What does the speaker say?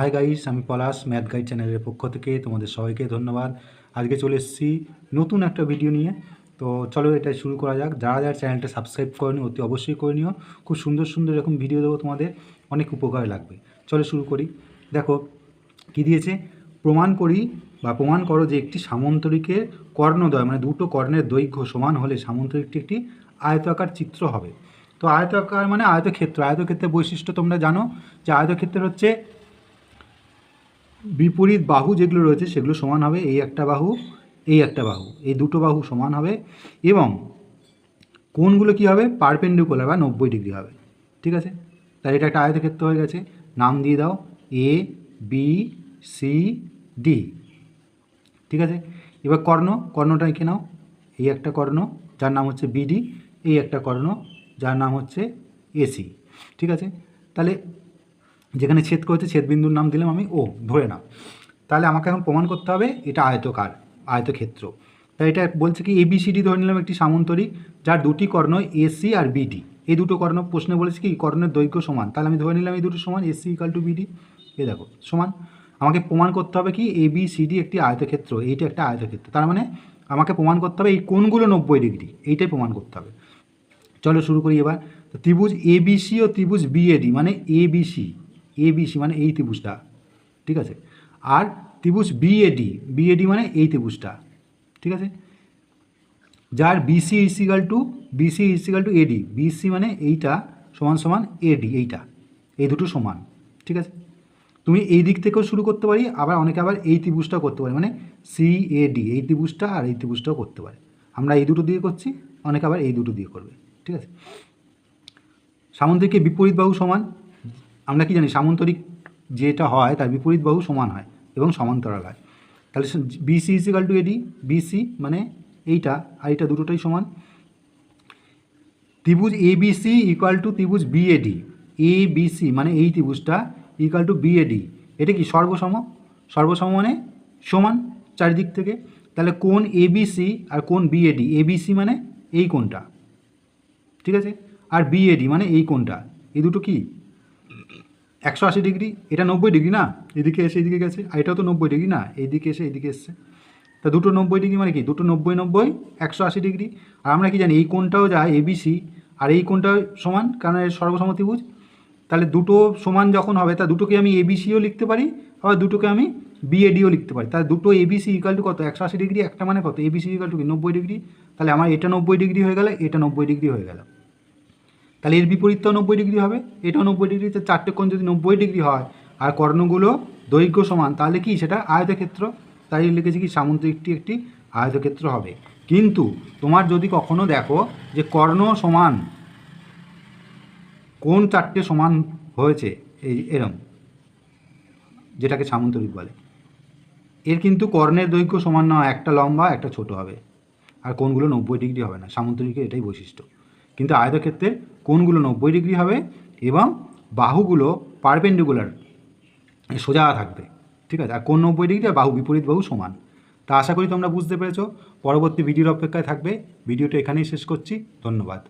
Hi guys আমি পলাশ math guide চ্যানেলের পক্ষ থেকে তোমাদের সবাইকে ধন্যবাদ। আজকে চলে এসেছি নতুন একটা ভিডিও নিয়ে। তো চলো এটা শুরু করা যাক। যারা যারা চ্যানেলটা সাবস্ক্রাইব করেনি, অতি অবশ্যই করে নিও। খুব সুন্দর সুন্দর এরকম ভিডিও দেবো তোমাদের। অনেক উপকারে লাগবে। চলো শুরু করি। দেখো, কি দিয়েছে? প্রমাণ করি বা প্রমাণ করো যে একটি সামন্তরিকের কর্ণদ্বয় মানে দুটো কর্ণের দৈর্ঘ্য সমান হলে সামন্তরিকটি একটি আয়তাকার চিত্র হবে। তো আয়তাকার মানে আয়তক্ষেত্র। আয়তক্ষেত্রের বৈশিষ্ট্য তোমরা জানো যে আয়তক্ষেত্রের হচ্ছে বিপরীত বাহু যেগুলো রয়েছে সেগুলো সমান হবে এই একটা বাহু, এই একটা বাহু। এই দুটো বাহু সমান হবে এবং কোনগুলো কী হবে? পারপেন্ডিকুলার বা নব্বই ডিগ্রি হবে। ঠিক আছে? তাহলে এটা একটা আয়তক্ষেত্র হয়ে গেছে। নাম দিয়ে দাও। এ বি সি ডি ঠিক আছে? এবার কর্ণ। কর্ণটা এঁকে নাও। এই একটা কর্ণ, যার নাম হচ্ছে বিডি এই একটা কর্ণ, যার নাম হচ্ছে এসি ঠিক আছে? তাহলে যেখানে ছেদ করেছে, ছেদবিন্দুর নাম দিলাম আমি ও, ধরে নাও। তাহলে আমাকে এখন প্রমাণ করতে হবে এটা আয়তকার, আয়তক্ষেত্র। তাই এটা বলছে কি এবিসিডি ধরে নিলাম একটি সামন্তরিক, যার দুটি কর্ণ এসি আর বিডি এই দুটো কর্ণ প্রশ্নে বলেছে কি, কর্ণের দৈর্ঘ্য সমান। তাহলে আমি ধরে নিলাম এই দুটো সমান এসি ইকাল টু বিডি এ দেখো, সমান। আমাকে প্রমাণ করতে হবে কি এ বি সি ডি একটি আয়তক্ষেত্র, এইটা একটা আয়তক্ষেত্র। তার মানে আমাকে প্রমাণ করতে হবে এই কোণগুলো নব্বই ডিগ্রি, এইটাই প্রমাণ করতে হবে। চলো শুরু করি এবার। ত্রিভুজ এবিসি ও ত্রিভুজ বিএডি মানে এবিসি এবিসি মানে এই ত্রিভুজটা, ঠিক আছে? আর ত্রিভুজ বিএডি বিএডি মানে এই ত্রিভুজটা, ঠিক আছে? যার BC equal to BC equal to AD BC মানে এইটা সমান সমান এডি এইটা, এই দুটো সমান, ঠিক আছে? তুমি এই দিক থেকেও শুরু করতে পারি, আবার অনেকে আবার এই ত্রিভুজটাও করতে পারি মানে সি এডি এই ত্রিভুজটা আর এই ত্রিভুজটাও করতে পারে। আমরা এই দুটো দিয়ে করছি, অনেকে আবার এই দুটো দিয়ে করবে, ঠিক আছে? সামন্তরিকের বিপরীত বাহু সমান আমরা কি জানি, সামন্তরিক যেটা হয় তার বিপরীত বাহু সমান হয় এবং সমান্তরাল হয়। তাহলে BC equal to AD BC মানে এইটা আর এইটা দুটোটাই সমান। ত্রিভুজ এ বিসি ইকুয়াল টু ত্রিভুজ বিএডি এ বিসি মানে এই ত্রিভুজটা ইকুয়াল টু বিএডি এটা কি সর্বসম? সর্বসম মানে সমান চারিদিক থেকে। তাহলে কোন এবিসি আর কোন বিএডি এবিসি মানে এই কোনটা ঠিক আছে? আর বিএডি মানে এই কোনটা এই দুটো কি? একশো আশি ডিগ্রি, এটা নব্বই ডিগ্রি না? এদিকে এসে এদিকে গেছে, আর এটাও তো নব্বই ডিগ্রি না? এইদিকে এসে এদিকে এসছে। তা দুটো নব্বই ডিগ্রি মানে কি? দুটো নব্বই নব্বই, একশো আশি ডিগ্রি। আর আমরা কি জানি, এই কোনটাও যায় এবিসি আর এই কোনটাও সমান, কারণ এর সর্বসম ত্রিভুজ। তাহলে দুটো সমান যখন হবে, তা দুটোকে আমি এবিসিও লিখতে পারি, আবার দুটোকে আমি বিএডিও লিখতে পারি। তাহলে দুটো এবিসি ইকাল টু কত? একশো আশি ডিগ্রি, একটা মানে কত? এবিসি ইকাল টু কি? নব্বই ডিগ্রি। তাহলে আমার এটা নব্বই ডিগ্রি হয়ে গেলে, এটা নব্বই ডিগ্রি হয়ে গেল। তাহলে এর বিপরীতটাও নব্বই ডিগ্রি হবে, এটাও নব্বই ডিগ্রি, তো চারটে কোণ যদি নব্বই ডিগ্রি হয়, আর কর্ণগুলো দৈর্ঘ্য সমান, তাহলে কি সেটা আয়তক্ষেত্র? তাই লিখেছি কি, সামুদ্রিকটি একটি আয়তক্ষেত্র হবে। কিন্তু তোমার যদি কখনো দেখো যে কর্ণ সমান কোন চারটে সমান হয়েছে, এই এরম, যেটাকে সামন্তরিক বলে, এর কিন্তু কর্ণের দৈর্ঘ্য সমান না একটা লম্বা, একটা ছোট হবে, আর কোনগুলো নব্বই ডিগ্রি হবে না সামন্তরিকের এটাই বৈশিষ্ট্য। কিন্তু আয়তক্ষেত্রে কোনগুলো নব্বই ডিগ্রি হবে এবং বাহুগুলো পারপেন্ডিকুলার সোজা থাকবে। ঠিক আছে? আর কোন নব্বই ডিগ্রি আর বাহু বিপরীত বাহু সমান। তা আশা করি তোমরা বুঝতে পেরেছ। পরবর্তী ভিডিওর অপেক্ষায় থাকবে। ভিডিওটা এখানেই শেষ করছি। ধন্যবাদ।